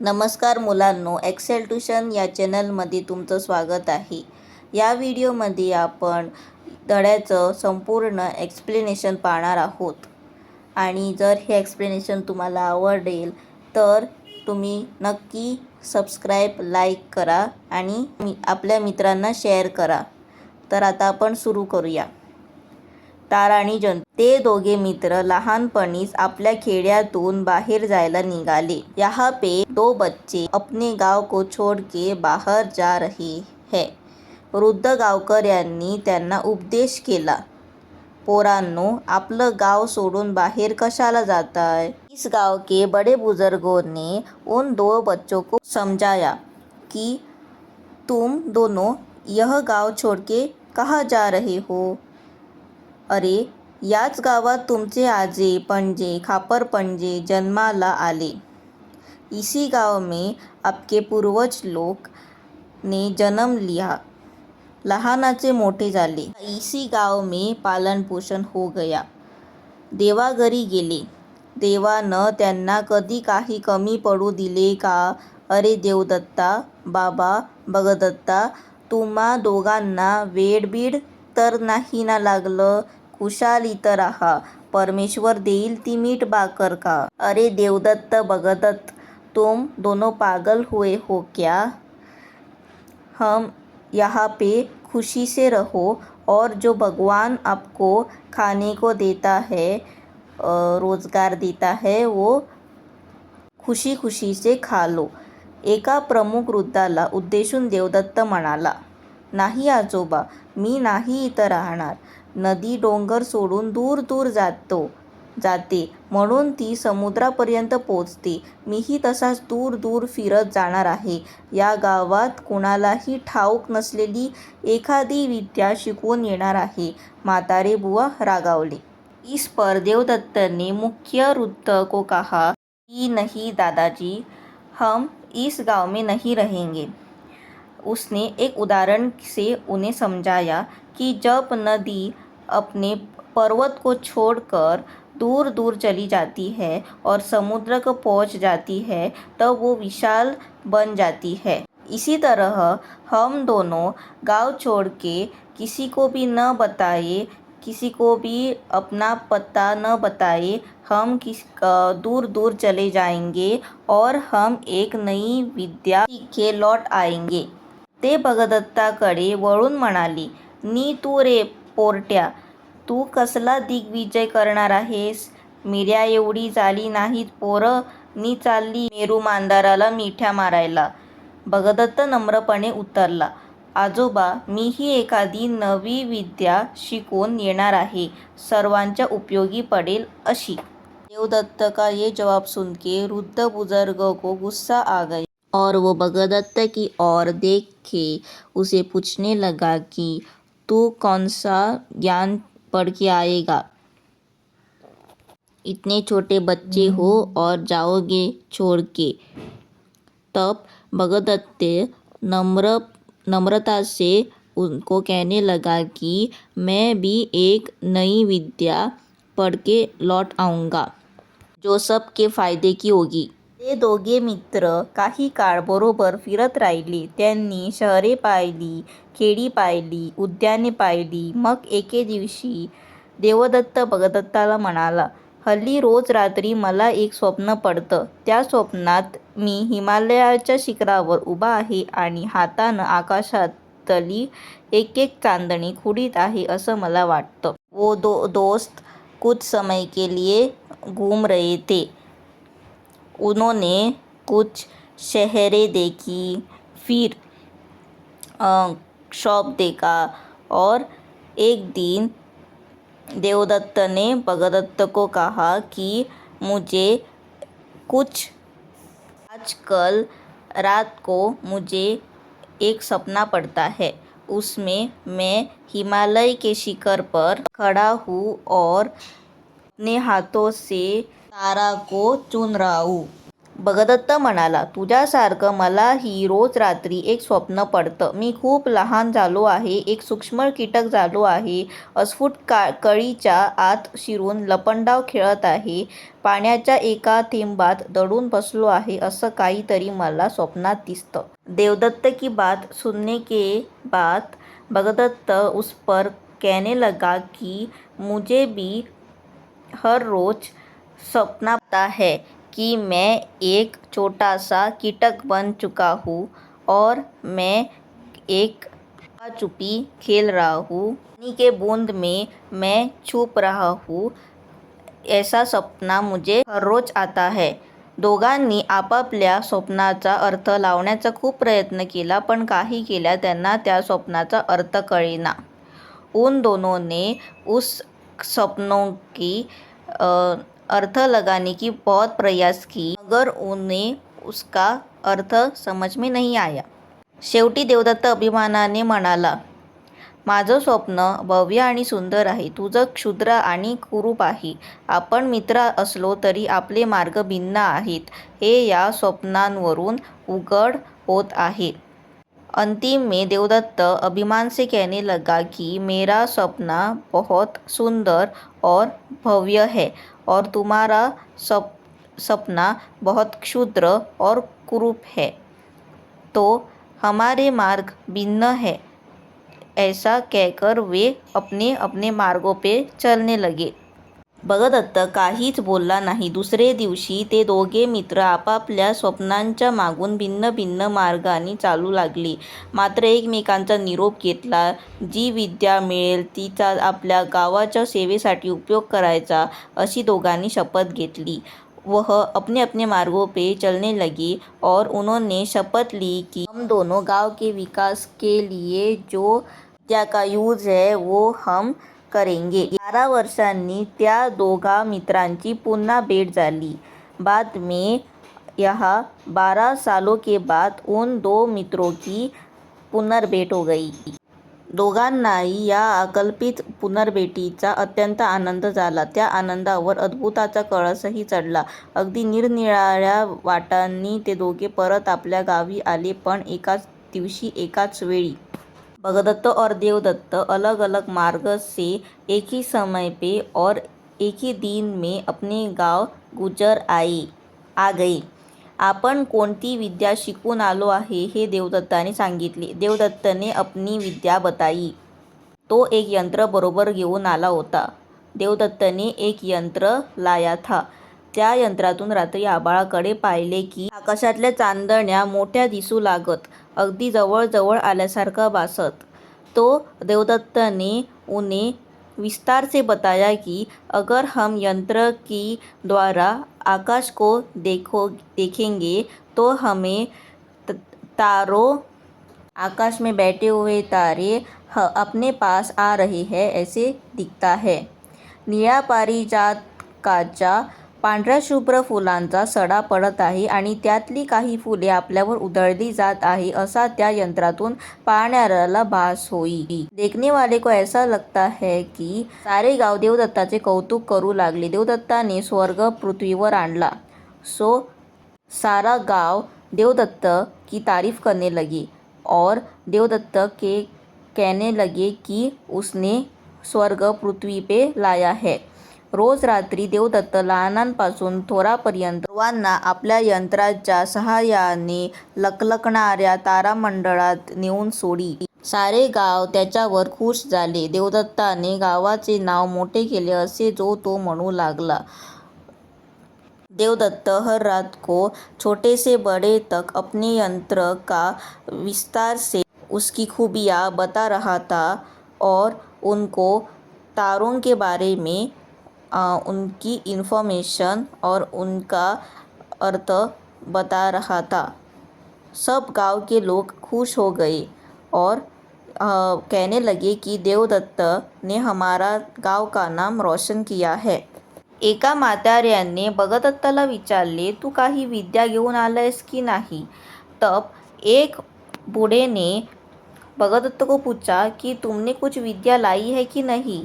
नमस्कार मुलांनो Excel tuition या चॅनलमध्ये तुमचं स्वागत आहे. या व्हिडिओमध्ये आपण धड्याचं संपूर्ण एक्सप्लेनेशन पाहणार आहोत. आणि जर हे एक्सप्लेनेशन तुम्हाला आवडेल तर तुम्ही नक्की सबस्क्राईब लाईक करा आणि मी आपल्या मित्रांना शेअर करा. तर आता आपण सुरू करूया. तार आणि जंतू. ते दोघे मित्र लहानपणीच आपल्या खेड्यातून बाहेर जायला निघाले. यहाँ पे दो बच्चे अपने गाव को छोड़ के बाहर जा रहे है. वृद्ध गावकर यांनी त्यांना उपदेश केला पोरांनो आपलं गाव सोडून बाहेर कशाला जाताय? इस गाव के बड़े बुजुर्गों ने उन दो बच्चों को समझाया कि तुम दोनों यह गाव छोड़ के कहाँ जा रहे हो? अरे याच गावात तुमचे आजे पणजे खापर पणजे जन्माला आले. इसी गांव में आपके पूर्वज लोक ने जन्म लिया. लहानाचे मोठे झाले. इसी गाव में पालन पोषण हो गया. देवाघरी गेले. देवानं त्यांना कधी काही कमी पडू दिले का? अरे देवदत्ता बाबा बगदत्ता तुम्हा दोघांना वेडबीड तर नाही ना लागलं? खुशाल इथं राहा परमेश्वर देईल ती मीठ बाकर का? अरे देवदत्त भगदत्त तुम दोनों पागल हुए हो क्या? हम यहाँ पे खुशी से रहो और जो भगवान आपको खाने को देता है रोजगार देता है वो खुशी खुशी से खा लो। एका प्रमुख वृद्धाला उद्देशून देवदत्त म्हणाला नाही आजोबा मी नाही इथं राहणार. नदी डोंगर सोडून दूर दूर जातो जाते. म्हणून ती समुद्रापर्यंत पोचते. मीही तसाच दूर दूर फिरत जाणार आहे. या गावात कुणालाही ठाऊक नसलेली एखादी विद्या शिकवून येणार आहे. म्हातारे बुवा रागावले. इस पर देवदत्तने मुख्य वृद्ध को कहा कि नहीं दादाजी हम इस गांव में नहीं रहेंगे. उसने एक उदाहरण से उन्हें समझाया कि जब नदी अपने पर्वत को छोड़कर दूर दूर चली जाती है और समुद्र को पहुँच जाती है, तब वो विशाल बन जाती है। इसी तरह हम दोनों गाँव छोड़ के किसी को भी न बताए, किसी को भी अपना पता न बताए, हम किस दूर दूर चले जाएँगे और हम एक नई विद्या सीखे लौट आएँगे। ते भगदत्ता भगदत्ताकडे वळून म्हणाली नी तू रे पोरट्या. तू कसला दिग्विजय करणार आहेस? मिऱ्या एवढी झाली नाहीत पोरं. नी चालली मेरू मांदाराला मिठ्या मारायला. भगदत्त नम्रपणे उतरला. आजोबा मीही एखादी नवी विद्या शिकून येणार आहे. सर्वांच्या उपयोगी पडेल अशी. देवदत्त का ये जवाब सुन के वृद्ध बुजुर्ग को गुस्सा आ गया. और वो भगदत्त की ओर देख के उसे पूछने लगा कि तू कौन सा ज्ञान पढ़ के आएगा? इतने छोटे बच्चे हो और जाओगे छोड़ के। तब भगदत्त नम्र, नम्रता से उनको कहने लगा कि मैं भी एक नई विद्या पढ़ के लौट आऊँगा, जो सबके फ़ायदे की होगी। ते दोघे मित्र काही काळ बरोबर फिरत राहिले. त्यांनी शहरे पाहिली खेडी पाहिली उद्याने पाहिली. मग एके दिवशी देवदत्त भगदत्ताला म्हणाला हल्ली रोज रात्री मला एक स्वप्न पडतं. त्या स्वप्नात मी हिमालयाच्या शिखरावर उभा आहे आणि हातानं आकाशातली एक एक चांदणी खुडीत आहे असं मला वाटतं. वो दो दोस्त कुछ समय के लिए घूम रहे थे. उन्होंने कुछ शहरें देखी, फिर शॉप देखा और एक दिन देवदत्त ने भगदत्त को कहा कि मुझे कुछ, आजकल रात को मुझे एक सपना पड़ता है। उसमें मैं हिमालय के शिखर पर खड़ा हूँ और अपने हाथों से तारा को चुन भगदत्त म्हणाला तुझ्यासारखं मलाही रोज रात्री एक स्वप्न पडतं. मी खूप लहान झालो आहे एक सूक्ष्म कीटक झालो आहे. अस्फुट का कळीच्या आत शिरून लपंडाव खेळत आहे. पाण्याच्या एका थेंबात दडून बसलो आहे असं काहीतरी मला स्वप्नात दिसतं. देवदत्त की बात सुनने के बाद भगदत्त उस पर कहने लगा की मुझे भी हर रोज सपना पता है कि मैं एक छोटा सा कीटक बन चुका हूँ और मैं एक छुपा छुपी खेल रहा हूँ। पानी के बूंद में मैं छुप रहा हूँ। ऐसा सपना मुझे हर रोज आता है। दोघांनी आपापल्या स्वप्नाचा अर्थ लावण्याचा खूप प्रयत्न केला पण काही केल्या त्यांना त्या स्वप्नाचा अर्थ कळेना. उन दोनों ने उस सपनों की अर्थ लगाने की बहुत प्रयास की मगर उन्हें उसका अर्थ समझ में नहीं आया। शेवटी देवदत्त अभिमानाने म्हणाला माझं स्वप्न भव्य आणि सुंदर आहे. तुझं क्षुद्र आणि कुरूप आहे. आपण मित्र असलो तरी आपले मार्ग भिन्न आहेत. हे या स्वप्नांवरून उघड होत आहे. अंतिम में देवदत्त अभिमान से कहने लगा कि मेरा सपना बहुत सुंदर और भव्य है. और तुम्हारा सप सपना बहुत क्षुद्र और कुरूप है। तो हमारे मार्ग भिन्न है, ऐसा कहकर वे अपने अपने मार्गों पे चलने लगे। भगदत्त काहीच बोलला नाही. दुसरे दिवशी ते दोघे मित्र आपापल्या स्वप्नांच्या मागून भिन्न भिन्न मार्गाने चालू लागली. मात्र एकमेकांचा निरोप घेतला. जी विद्या मिळेल तिचा आपल्या गावाच्या सेवेसाठी उपयोग करायचा अशी दोघांनी शपथ घेतली. वह अपने अपने मार्गों पे चलने लगी और उन्होंने शपथ ली कि हम दोनों गांव के विकास के लिए जो विद्या का यूज है वो हम करेंगे. बारा वर्षांनी त्या दोघा मित्रांची पुन्हा भेट झाली. बाद में यहाँ बारह सालों के बाद उन दो मित्रों की पुनर्भेट हो गई. दोघांनाही या अकल्पित पुनर्भेटीचा अत्यंत आनंद झाला. त्या आनंदावर अद्भुताचा कळसही चढला. अगदी निरनिराळ्या वाटांनी ते दोघे परत आपल्या गावी आले पण एकाच दिवशी एकाच वेळी भगदत्त और देवदत्त अलग अलग मार्ग से एक ही समय पे और एक ही दिन में अपने गाव गुजर आए आ गई। आपण कोणती विद्या शिकून आलो आहे हे देवदत्ताने सांगितले. देवदत्तने अपनी विद्या बताई. तो एक यंत्र बरोबर घेऊन आला होता. देवदत्तने एक यंत्र लाया था. त्या यंत्रातून रात्री आभाळाकडे पाहिले की आकाशातल्या चांदण्या मोठ्या दिसू लागत. अगदी जवळ जवळ आल्यासारखं भासत. तो देवदत्त ने उन्हें विस्तार से बताया कि, अगर हम यंत्र की द्वारा आकाश को देखो, देखेंगे तो हमें तारों, आकाश में बैठे हुए तारे अपने पास आ रहे हैं, ऐसे दिखता है। निळ्या पारिजातकाच्या पांढऱ्या शुभ्र फुलांचा सडा पडत आहे आणि त्यातली काही फुले आपल्यावर उधळली जात आहे असा त्या यंत्रातून पाहणाऱ्याला भास होई. देखने वाले को ऐसा लगता है की सारे गाव देवदत्ताचे कौतुक करू लागले. देवदत्ताने स्वर्ग पृथ्वीवर आणला. सो सारा गाव देवदत्त की तारीफ करने लगे और देवदत्त के कहने लगे कि उसने स्वर्ग पृथ्वी पे लाया है. रोज रात्री देवदत्त लहानांपासून थोरापर्यंत सर्वांना आपल्या यंत्राच्या सहाय्याने लकलकणाऱ्या तारामंडळात नेऊन सोडी. सारे गाव त्याच्यावर खुश झाले. देवदत्ताने गावाचे नाव मोठे केले असे जो तो म्हणू लागला. देवदत्त हर रात को छोटे से बड़े तक अपने यंत्र का विस्तार से उसकी खूबियाँ बता रहा था और उनको तारों के बारे में उनकी इन्फॉर्मेशन और उनका अर्थ बता रहा था। सब गाँव के लोग खुश हो गए और आ, कहने लगे कि देवदत्त ने हमारा गाँव का नाम रोशन किया है। एका म्हाताऱ्याने भगदत्ताला विचारले तू काही विद्या घेऊन आलायस की नाही? तब एक बूढ़े ने भगदत्त को पूछा कि तुमने कुछ विद्या लाई है कि नहीं?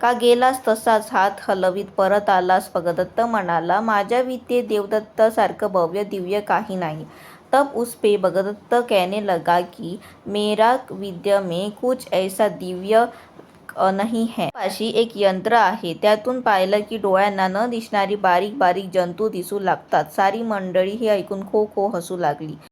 का गेलास तसाच हात हलवीत परत आलास भगदत्त म्हणाला माझ्या विते देवदत्तासारखं भव्य दिव्य काही नाही. तब उस पे भगदत्त कहने लगा की मेरा विद्य में कुछ ऐसा दिव्य नहीं है. अशी एक यंत्र आहे. त्यातून पाहिलं की डोळ्यांना न दिसणारी बारीक बारीक जंतू दिसू लागतात. सारी मंडळी हे ऐकून खो खो हसू लागली.